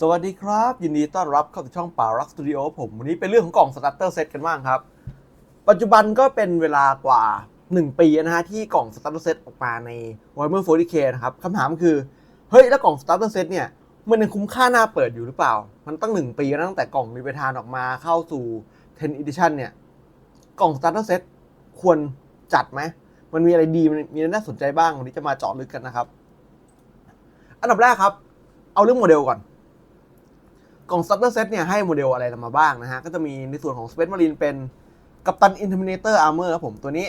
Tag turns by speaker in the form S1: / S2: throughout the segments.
S1: สวัสดีครับ ยินดีต้อนรับเข้าสู่ช่องป่ารักสตูดิโอผม วันนี้เป็นเรื่องของกล่องสตาร์เตอร์เซตกันบ้างครับ ปัจจุบันก็เป็นเวลากว่า 1 ปีนะฮะ ที่กล่องสตาร์เตอร์เซตออกมาใน w a r m e r 40k นะครับคำถามคือ เฮ้ย แล้วกล่องสตาร์เตอร์เซตเนี่ย มันยังคุ้มค่าหน้าเปิดอยู่หรือเปล่า มันตั้ง 1 ปีแล้วตั้งแต่กล่องรีเวทานออกมาเข้าสู่ 10 edition เนี่ยกล่องสตาร์เตอร์เซตควรจัดไหมมันมีอะไรดีมันมีอะไรน่าสนใจบ้างวันนี้จะมาเจาะลึกกันนะครับ อันดับแรกครับ เอาเรื่องโมเดลก่อน ของ starter set เนี่ยให้โมเดลอะไรมาบ้างนะฮะ ก็จะมีในส่วนของ Space Marine เป็นกัปตัน Interminator Armor ครับผมตัวนี้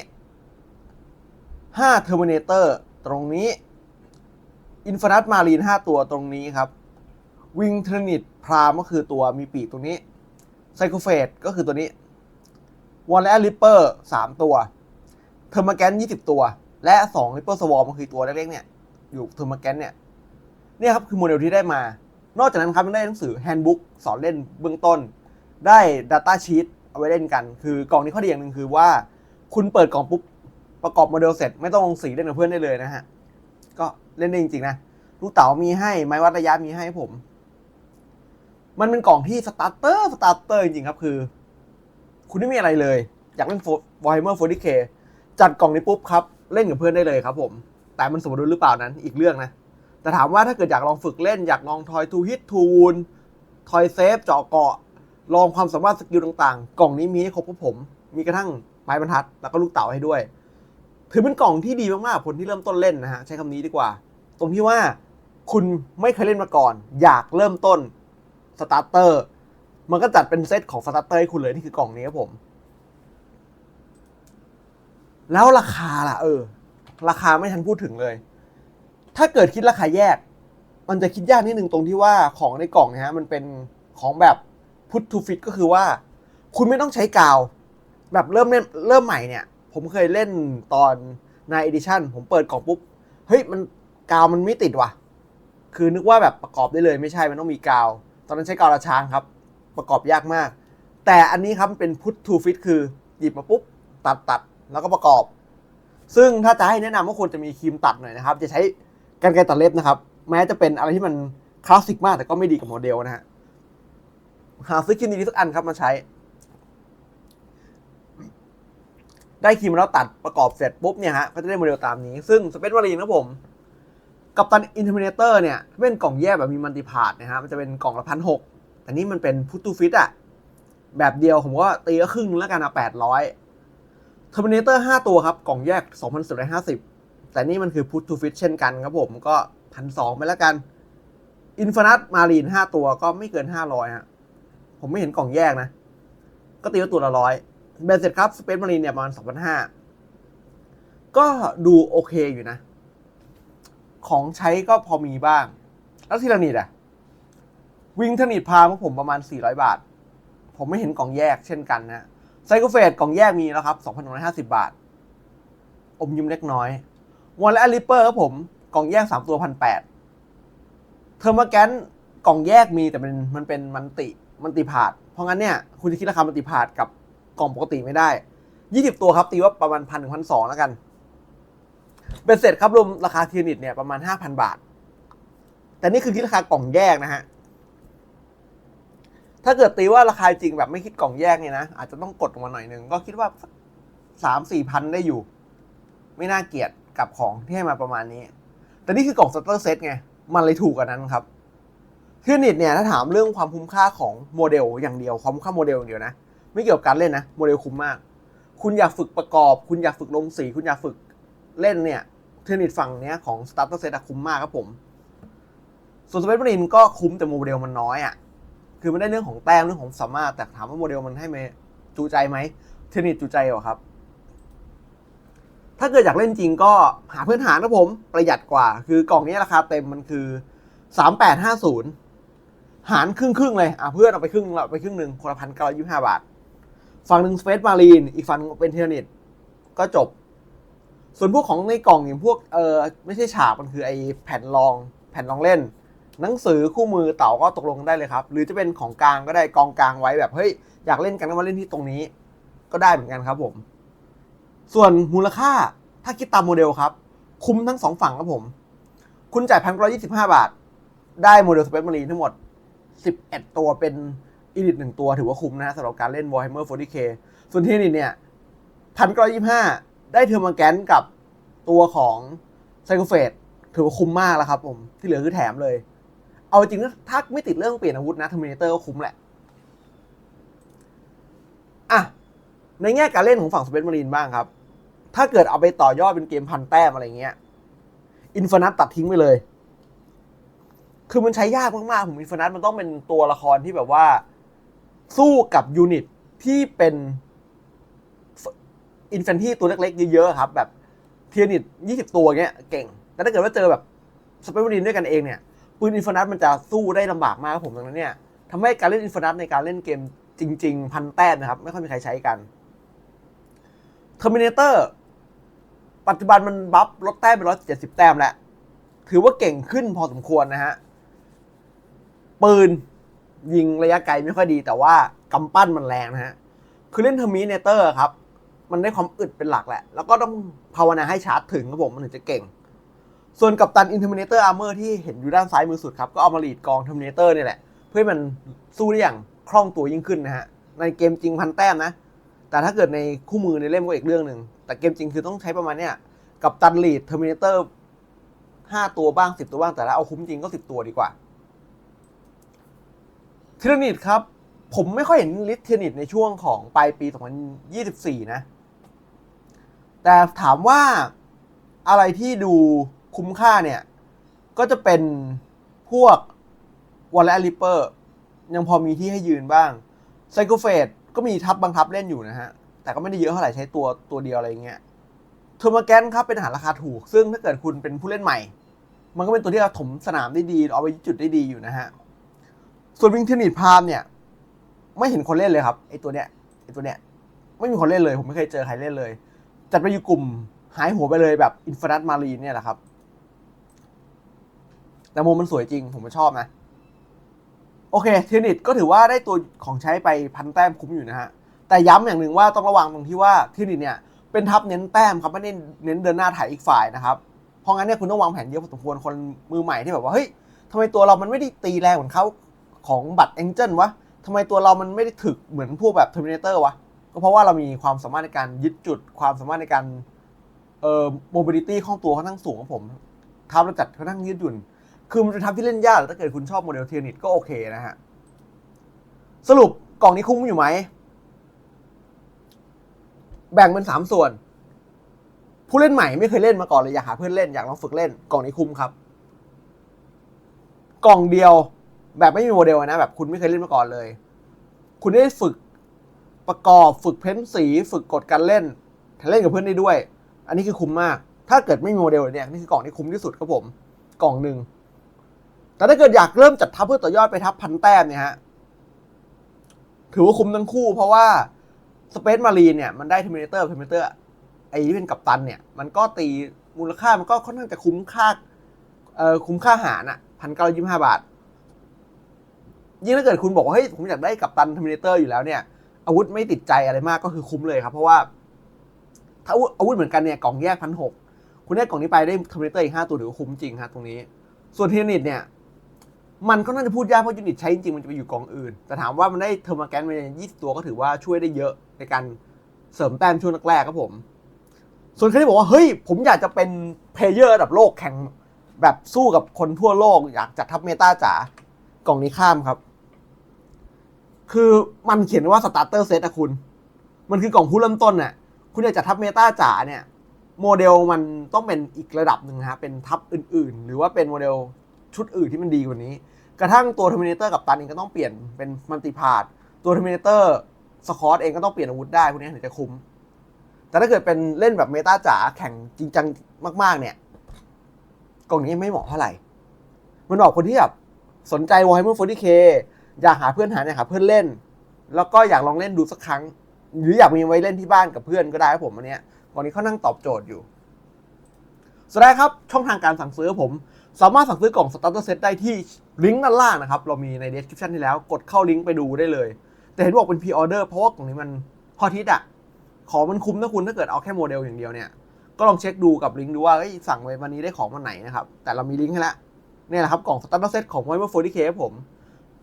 S1: 5 Terminator ตรงนี้ Infinite Marine 5 ตัวตรงนี้ครับ Wing t r a n i t พรามก็คือตัวมีปีกตรงนี้ Psycho p h a t ก็คือตัวนี้ w a l l e t Ripper 3 ตัว t h e r m a g a n 20 ตัว และ 2 Ripper Swarm ก็คือตัวเล็กๆเนี่ย อยู่ t h e r m a g a n เนี่ย เนี่ยครับคือโมเดลที่ได้มา นอกจากนั้นครับยังได้หนังสือ Handbook สอนเล่นเบื้องต้น ได้ Data Sheet เอาไว้เล่นกัน คือกล่องนี้ข้อดีอย่างหนึ่งคือว่า คุณเปิดกล่องปุ๊บประกอบโมเดลเสร็จไม่ต้องลงสีเล่นกับเพื่อนได้เลยนะฮะ ก็เล่นได้จริงๆนะลูกเต๋ามีให้ไม้วัดระยะมีให้ผม มันเป็นกล่องที่สตาร์เตอร์สตาร์เตอร์จริงๆครับคือ คุณไม่มีอะไรเลย อยากเล่นวอร์ h เมอร์ 40k จัดกล่องนี้ปุ๊บครับ เล่นกับเพื่อนได้เลยครับผม แต่มันสมดุลหรือเปล่านั้นอีกเรื่องนะ แต่ถามว่าถ้าเกิดอยากลองฝึกเล่นอยากลองทอยทูฮิตทูวูนทอยเซฟเจาะเกาะ ลองความสามารถสกิลต่างๆ กล่องนี้มีให้ครบกับผม มีกระทั่งไม้บรรทัดแล้วก็ลูกเต๋าให้ด้วย ถือเป็นกล่องที่ดีมากๆคนที่เริ่มต้นเล่นนะฮะใช้คำนี้ดีกว่า ตรงที่ว่าคุณไม่เคยเล่นมาก่อน อยากเริ่มต้นสตาร์เตอร์มันก็จัดเป็นเซตของสตาร์เตอร์ให้คุณเลยนี่คือกล่องนี้ครับผม แล้วราคาล่ะ เออ ราคาไม่ทันพูดถึงเลย ถ้าเกิดคิดราคาแยก มันจะคิดยากนิดนึงตรงที่ว่าของในกล่องนี่ยฮะมันเป็นของแบบ put to fit ก็คือว่า คุณไม่ต้องใช้กาว แบบเริ่มเล่นเริ่มใหม่เนี่ย ผมเคยเล่นตอนใน edition ผมเปิดกล่องปุ๊บ เฮ้ยมันกาวมันไม่ติดว่ะ คือนึกว่าแบบประกอบได้เลยไม่ใช่มันต้องมีกาว ตอนนั้นใช้กาวระช้างครับ ประกอบยากมาก แต่อันนี้ครับมันเป็น put to fit คือหยิบมาปุ๊บ ตัดตัดแล้วก็ประกอบ ซึ่งถ้าจะให้แนะนำว่าควรจะมีครีมตัดหน่อยนะครับ จะใช้ กันไกรตัดเล็บนะครับ แม้จะเป็นอะไรที่มันคลาสสิกมากแต่ก็ไม่ดีกับโมเดลนะฮะหาซื้อครีมดีๆสักอันครับมาใช้ ได้ครีมแล้วตัดประกอบเสร็จปุ๊บเนี่ยฮะก็จะได้โมเดลตามนี้ ซึ่งสเปซวารีนะผมกับตันอินเทอร์มินเตอร์เนี่ยเป็นกล่องแยกแบบมีมัลติพาร์ทนะฮะมันจะเป็นกล่องละพันหกแต่นี่มันเป็นพุตตูฟิตอะแบบเดียวผมก็ตีก็ครึ่งนึงแล้วกันอะแปดร้อยเทอร์มินเตอร์ห้าตัวครับ กล่องแยกสองพันสี่ร้อยห้าสิบ แต่นี่มันคือพุตตูฟิตเช่นกันครับผมก็พันสองไปแล้วกันอินฟ n นัตมารีนห้าตัวก็ไม่เกินห้าร้อยฮะผมไม่เห็นกล่องแยกนะ ก็ตีว่าตัวละร้อยเบนเสร็จครับสเปซมารีนเนี่ยประมาณสองพันห้าก็ดูโอเคอยู่นะ ของใช้ก็พอมีบ้าง แล้วทีละนิดอะวิงทนิดพาของผมประมาณ 400 บาท ผมไม่เห็นกล่องแยกเช่นกันนะไซโคเฟสกล่องแยกมีแล้วครับ 2,150 บาท อมยิ้มเล็กน้อย วอลและลิปเปอร์ครับผมกล่องแยก3ตัวพันแปดเทอร์มาแกนกล่องแยกมีแต่มันมันเป็นมันติมันติพาด เพราะงั้นเนี่ยคุณจะคิดราคามันติพาดกับกล่องปกติไม่ได้20ตัวครับตีว่าประมาณพันถึงพันสองแล้วกันเป็นเสร็จครับรวมราคาทีนิตเนี่ยประมาณ5,000บาท แต่นี่คือคิดราคากล่องแยกนะฮะถ้าเกิดตีว่าราคาจริงแบบไม่คิดกล่องแยกเนี่ยนะอาจจะต้องกดลงมาหน่อยหนึ่งก็คิดว่าสามสี่พันได้อยู่ ไม่น่าเกลียด กับของที่ให้มาประมาณนี้ แต่นี่คือกล่องสเตอร์เซตไง มันเลยถูกกว่านั้นครับทีนิตเนี่ยถ้าถามเรื่องความคุ้มค่าของโมเดลอย่างเดียวความคุ้มค่าโมเดลอย่างเดียวนะ ไม่เกี่ยวกับการเล่นนะโมเดลคุ้มมาก คุณอยากฝึกประกอบ คุณอยากฝึกลงสี คุณอยากฝึกเล่นเนี่ยเทอร์นิตฝั่งเนี้ยของ Starter Set อะคุ้มมากครับผมส่วนสเปซมารินก็คุ้มแต่โมเดลมันน้อยอะ่ะคือมันได้เรื่องของแต้มเรื่องของสามารถแต่ถามว่าโมเดลมันให้ไหมจูใจไหมเทอร์นิตจูใจเหรอครับ ถ้าเกิดอยากเล่นจริงก็หาเพื่อนหารนะผมประหยัดกว่า คือกล่องนี้ราคาเต็มมันคือ3850หารครึ่งครึ่งเลยอะเพื่อนเอาไปครึ่งเราไปครึ่งหนึ่งคนละพันเก้ายี่ห้าบาท ฝั่งหนึ่งสเปซมารีนอีกฝั่งเป็นเทอร์นิตก็จบ ส่วนพวกของในกล่องอย่างพวกเออไม่ใช่ฉากมันคือไอแผ่นรองแผ่นรองเล่น หนังสือคู่มือเต่าก็ตกลงกันได้เลยครับ หรือจะเป็นของกลางก็ได้กองกลางไว้แบบเฮ้ยอยากเล่นกันก็มาเล่นที่ตรงนี้ ก็ได้เหมือนกันครับผม ส่วนมูลค่าถ้าคิดตามโมเดลครับ คุ้มทั้งสองฝั่งครับผม คุณจ่ายพันร้อยยี่สิบห้าบาท ได้โมเดลสเปซมารีทั้งหมด11ตัวเป็นอีลิทหนึ่งตัวถือว่าคุ้มนะฮะสำหรับการเล่น Warhammer 40k ส่วนที่นี่เนี่ยพันกยี่ห้าได้เทอร์มาแกนกับตัวของไซโคเฟตถือว่าคุ้มมากแล้วครับผม ที่เหลือคือแถมเลย เอาจริงนะถ้าไม่ติดเรื่องเปลี่ยนอาวุธนะ Terminator ก็คุ้มแหละ อะ ในแง่การเล่นของฝั่งสเปซมารีนบ้างครับ ถ้าเกิดเอาไปต่อยอดเป็นเกมพันแต้มอะไรเงี้ย อินฟนัตตัดทิ้งไปเลย คือมันใช้ยากมากๆ ผมอินฟนัตมันต้องเป็นตัวละครที่แบบว่า สู้กับยูนิตที่เป็นอินแฟนที่ตัวเล็กๆ เยอะๆครับ แบบเทียนิตยี่สิบตัวเงี้ยเก่ง แต่ถ้าเกิดว่าเจอแบบสเปซมารีนด้วยกันเองเนี่ยปืนอินฟนัตมันจะสู้ได้ลำบากมากครับผมดังนั้นเนี่ยทำให้การเล่นอินฟนัตในการเล่นเกมจริง ๆ พันแต้มนะครับ ไม่ค่อยมีใครใช้กัน Terminator ปัจจุบันมันบัฟลดแต้มเป็นร้อยเจ็ดสิบแต้มแหล้วถือว่าเก่งขึ้นพอสมควรนะฮะ ปืนยิงระยะไกลไม่ค่อยดี แต่ว่ากำปั้นมันแรงนะฮะ คือเล่น Terminator ครับ มันได้ความอึดเป็นหลักแหละ แล้วก็ต้องภาวนาให้ชาร์จถึงครับผม มันถึงจะเก่ง ส่วนกับตัน Interminator Armor ที่เห็นอยู่ด้านซ้ายมือสุดครับ ก็เอามาลีดกอง Terminator นี่แหละ เพื่อให้มันสู้ได้อย่างคล่องตัวยิ่งขึ้นนะฮะ ในเกมจริงพันแต้มนะ แต่ถ้าเกิดในคู่มือในเล่มก็อีกเรื่องหนึ่ง แต่เกมจริงคือต้องใช้ประมาณเนี้ยกับตันลีดเทอร์มินเตอร์ห้าตัวบ้างสิบตัวบ้าง แต่ถ้าเอาคุ้มจริงก็สิบตัวดีกว่าเทรนิตครับ ผมไม่ค่อยเห็นลิสเทรนิตในช่วงของปลายปี 2024 นะ แต่ถามว่าอะไรที่ดูคุ้มค่าเนี่ย ก็จะเป็นพวกวอลเลย์ลิปเปอร์ยังพอมีที่ให้ยืนบ้างไซโคเฟด ก็มีทับบังคับเล่นอยู่นะฮะ แต่ก็ไม่ได้เยอะเท่าไหร่ใช้ตัวตัวเดียวอะไรเงี้ยเทอร์มาแกนครับเป็นอาหารราคาถูก ซึ่งถ้าเกิดคุณเป็นผู้เล่นใหม่ มันก็เป็นตัวที่เราถมสนามได้ดี เอาไปจุดได้ดีอยู่นะฮะ ส่วนวิงเทนิตพามเนี่ย ไม่เห็นคนเล่นเลยครับไอตัวเนี้ยไอตัวเนี้ยไม่มีคนเล่นเลย ผมไม่เคยเจอใครเล่นเลย จัดไปอยู่กลุ่มหายหัวไปเลยแบบอินฟ n นัตมารีเนี่ยแหละครับแต่โมมันสวยจริงผมชอบนะ โอเคเทนิตก็ถือว่าได้ตัวของใช้ไปพันแต้มคุ้มอยู่นะฮะ แต่ย้ำอย่างหนึ่งว่าต้องระวังตรงที่ว่าเทนิตเนี่ยเป็นทับเน้นแต้มครับไม่ได้เน้นเดินหน้าถ่ายอีกฝ่ายนะครับ เพราะงั้นเนี่ยคุณต้องวางแผนเยอะพอสมควรคนมือใหม่ที่แบบว่าเฮ้ยทำไมตัวเรามันไม่ได้ตีแรงเหมือนเขาของบัตรเอ็นเจิลวะทำไมตัวเรามันไม่ได้ถึกเหมือนพวกแบบเทอร์มินเตอร์วะก็เพราะว่าเรามีความสามารถในการยึดจุดความสามารถในการเอ่อโมบิลิตี้ของตัวค่อนข้างสูงของผมทับแล้วจัดค่อนข้างยืดหยุ่น คือมันเป็นทับที่เล่นยากแต่ถ้าเกิดคุณชอบโมเดลเทียนิตก็โอเคนะฮะ สรุปกล่องนี้คุ้มอยู่ไหม แบ่งเป็นสามส่วน ผู้เล่นใหม่ไม่เคยเล่นมาก่อนเลยอยากหาเพื่อนเล่นอยากลองฝึกเล่น กล่องนี้คุ้มครับ กล่องเดียวแบบไม่มีโมเดลนะแบบคุณไม่เคยเล่นมาก่อนเลย คุณได้ฝึกประกอบฝึกเพ้นสี ฝึกกดการเล่นเล่นกับเพื่อนได้ด้วย อันนี้คือคุ้มมาก ถ้าเกิดไม่มีโมเดลเนี่ยนี่คือกล่องที่คุ้มที่สุดครับผม กล่องหนึ่ง แต่ถ้าเกิดอยากเริ่มจัดทัพเพื่อต่อยอดไปทัพพันแต้มเนี่ยฮะ ถือว่าคุ้มทั้งคู่เพราะว่าสเปซมารีนเนี่ยมันได้เทอร์มินเตอร์เทอร์มินเตอร์ไอ้ที่เป็นกัปตันเนี่ย มันก็ตีมูลค่ามันก็ค่อนข้างจะคุ้มค่าเอ่อคุ้มค่าหารอะพันเก้ายี่ห้าบาท ยิ่งถ้าเกิดคุณบอกว่าเฮ้ยผมอยากได้กัปตันเทอร์มินเตอร์อยู่แล้วเนี่ย อาวุธไม่ติดใจอะไรมากก็คือคุ้มเลยครับ เพราะว่า ถ้าอาวุธเหมือนกันเนี่ยกล่องแยกพันหกคุณได้กล่องนี้ไปได้เทมินเตอร์อีกห้าตัวถือว่าคุ้มจริงฮะตรงนี้ ส่วนเทนิตเนี่ย มันก็น่าจะพูดยากเพราะยูนิตใช้จริงๆ มันจะไปอยู่กองอื่น แต่ถามว่ามันได้เทอร์มาแกนมายี่สิบตัวก็ถือว่าช่วยได้เยอะในการเสริมแต้มช่วงแรกๆครับผม ส่วนใครที่บอกว่า เฮ้ย ผมอยากจะเป็นเพลเยอร์ระดับโลกแข่งแบบสู้กับคนทั่วโลก อยากจัดทัพเมตาจ๋ากล่องนี้ข้ามครับ คือมันเขียนว่าสตาร์เตอร์เซตอะคุณ มันคือกล่องผู้เริ่มต้นน่ะ คุณอยากจะทัพเมตาจ๋าเนี่ย โมเดลมันต้องเป็นอีกระดับหนึ่งฮะเป็นทัพอื่นๆ หรือว่าเป็นโมเดลชุดอื่นที่มันดีกว่านี้ กระทั่งตัวเทอร์มินเตอร์กับตันเองก็ต้องเปลี่ยนเป็นมันติพาดตัวเทอร์มินเตอร์สคอตเองก็ต้องเปลี่ยนอาวุธได้พวกนี้ถึงจะคุ้ม แต่ถ้าเกิดเป็นเล่นแบบเมตาจ๋าแข่งจริงจังมากๆ เนี่ยกล่องนี้ไม่เหมาะเท่าไหร่ มันเหมาะคนที่แบบสนใจ Warhammer 40k อยากหาเพื่อนหาเนี่ยหาเพื่อนเล่น แล้วก็อยากลองเล่นดูสักครั้ง หรืออยากมีไว้เล่นที่บ้านกับเพื่อนก็ได้ครับผมอันเนี้ยกล่องนี้เขานั่งตอบโจทย์อยู่สุดท้ายครับช่องทางการสั่งซื้อผม สามารถสั่งซื้อกล่องสตาร์เตอร์เซตได้ที่ ลิงก์ด้านล่างนะครับ เรามีใน description ที่แล้วกดเข้าลิงก์ไปดูได้เลย แต่เห็นบอกเป็นพ r ออเดอร์เพราะว่ากล่องนี้มันฮอตฮิตอะของมันคุ้มนะคุณถ้าเกิดเอาแค่โมเดลอย่างเดียวเนี่ย ก็ลองเช็คดูกับลิงก์ดูว่าสั่งไว้วันนี้ได้ของวันไหนนะครับ แต่เรามีลิงก์ให้แล้วเนี่ยแหละครับกล่องสตาร์เตอร์เซตของ Warhammer 40k ผม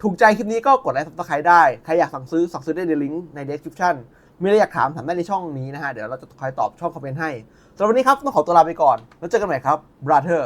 S1: ถูกใจคลิปนี้ก็กดไลค์ซับสไครต์ได้ ใครอยากสั่งซื้อสั่งซื้อได้ในลิงก์ใน description มีอะไรอยากถามถามได้ในช่องนี้นะฮะ เดี๋ยวเราจะคอยตอบช่องคอมเมนต์ให้สำหรับวันนี้ครับต้องขอตัวลาไปก่อน แล้วเจอกันใหม่ครับ brother